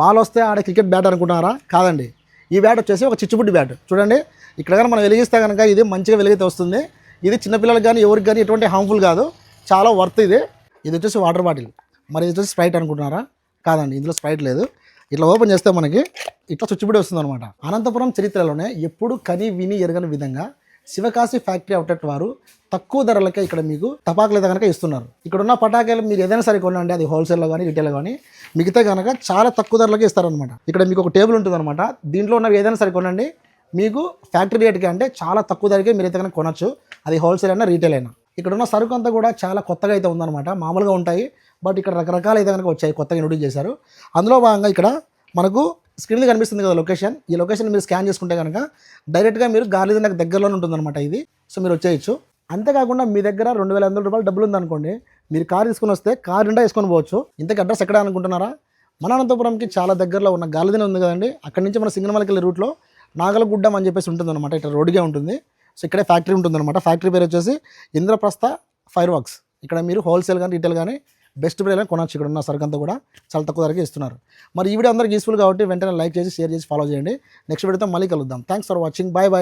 Ball వస్తే ఆడే cricket bat అనుకుంటున్నారా? కాదండి. ఈ బ్యాట్ వచ్చేసి ఒక చిచ్చుబుడ్డి బ్యాట్. చూడండి ఇక్కడ కానీ మనం వెలిగిస్తే కనుక ఇది మంచిగా వెలిగితే వస్తుంది. ఇది చిన్నపిల్లలకు కానీ ఎవరికి కానీ ఎటువంటి హార్మ్ఫుల్ కాదు. చాలా వర్త్ ఇది. ఇది వచ్చేసి వాటర్ బాటిల్ మరి ఇది వచ్చేసి స్ప్రైట్ అనుకుంటున్నారా? కాదండి ఇందులో స్ప్రైట్ లేదు. ఇట్లా ఓపెన్ చేస్తే మనకి ఇట్లా చుచ్చుబడి వస్తుంది అనమాట అనంతపురం చరిత్రలోనే ఎప్పుడు కని విని ఎరగని విధంగా శివకాశి ఫ్యాక్టరీ అవుట్లెట్ వారు తక్కువ ధరలకే ఇక్కడ మీకు తపాకులు అయితే కనుక ఇస్తున్నారు. ఇక్కడ ఉన్న పటాకాయలు మీరు ఏదైనా సరే కొనండి అది హోల్సేల్లో కానీ రిటైల్లో కానీ మిగతా కనుక చాలా తక్కువ ధరలకే ఇస్తారనమాట ఇక్కడ మీకు ఒక టేబుల్ ఉంటుంది అనమాట దీంట్లో ఉన్నవి ఏదైనా సరే కొనండి. మీకు ఫ్యాక్టరీ రేట్కి అంటే చాలా తక్కువ ధరకే మీరు అయితే కనుక కొనచ్చు. అది హోల్సేల్ అయినా రీటైల్ అయినా. ఇక్కడ ఉన్న సరుకు అంతా కూడా చాలా కొత్తగా అయితే ఉందన్నమాట. మామూలుగా ఉంటాయి. బట్ ఇక్కడ రకరకాల అయితే కనుక వచ్చాయి. కొత్తగా ఇంట్రొడ్యూస్ చేశారు. అందులో భాగంగా ఇక్కడ మనకు స్క్రీన్ కనిపిస్తుంది కదా లొకేషన్. ఈ లొకేషన్ మీరు స్కాన్ చేసుకుంటే కనుక డైరెక్ట్గా మీరు గార్లీ నాకు దగ్గరలోనే ఉంటుందన్నమాట ఇది. సో మీరు వచ్చేయచ్చు. అంతేకాకుండా మీ దగ్గర రెండు వేల ఐదు రూపాయలు డబ్బులు ఉందనుకోండి మీరు కార్ తీసుకొని వస్తే కార్ నిండా వేసుకొని పోవచ్చు. ఇంతకు అడ్రస్ ఎక్కడ అనుకుంటున్నారా? మన అనంతపురంకి చాలా దగ్గరలో ఉన్న గాలిదిన ఉంది కదండి. అక్కడి నుంచి మన సింగనమలకి వెళ్ళే రూట్లో నాగలగుడ్డం అని చెప్పేసి ఉంటుందన్నమాట. ఇట్లా రోడ్డుగా ఉంటుంది. సో ఇక్కడే ఫ్యాక్టరీ ఉంటుందన్నమాట. ఫ్యాక్టరీ పేరు వచ్చేసి ఇంద్రప్రస్థ ఫైర్ వర్క్స్. ఇక్కడ మీరు హోల్సేల్ కానీ రీటైల్ కానీ బెస్ట్ ప్రైస్ కొనవచ్చు ఇక్కడ ఉన్న సరుకంతా అంతా కూడా చాలా తక్కువ ధరకే ఇస్తున్నారు. మరి ఈ వీడియో అందరికి యూస్ఫుల్ కాబట్టి వెంటనే లైక్ చేసి షేర్ చేసి ఫాలో చేయండి. నెక్స్ట్ వీడియోతో మళ్ళీ కలుద్దాం. Thanks for watching bye bye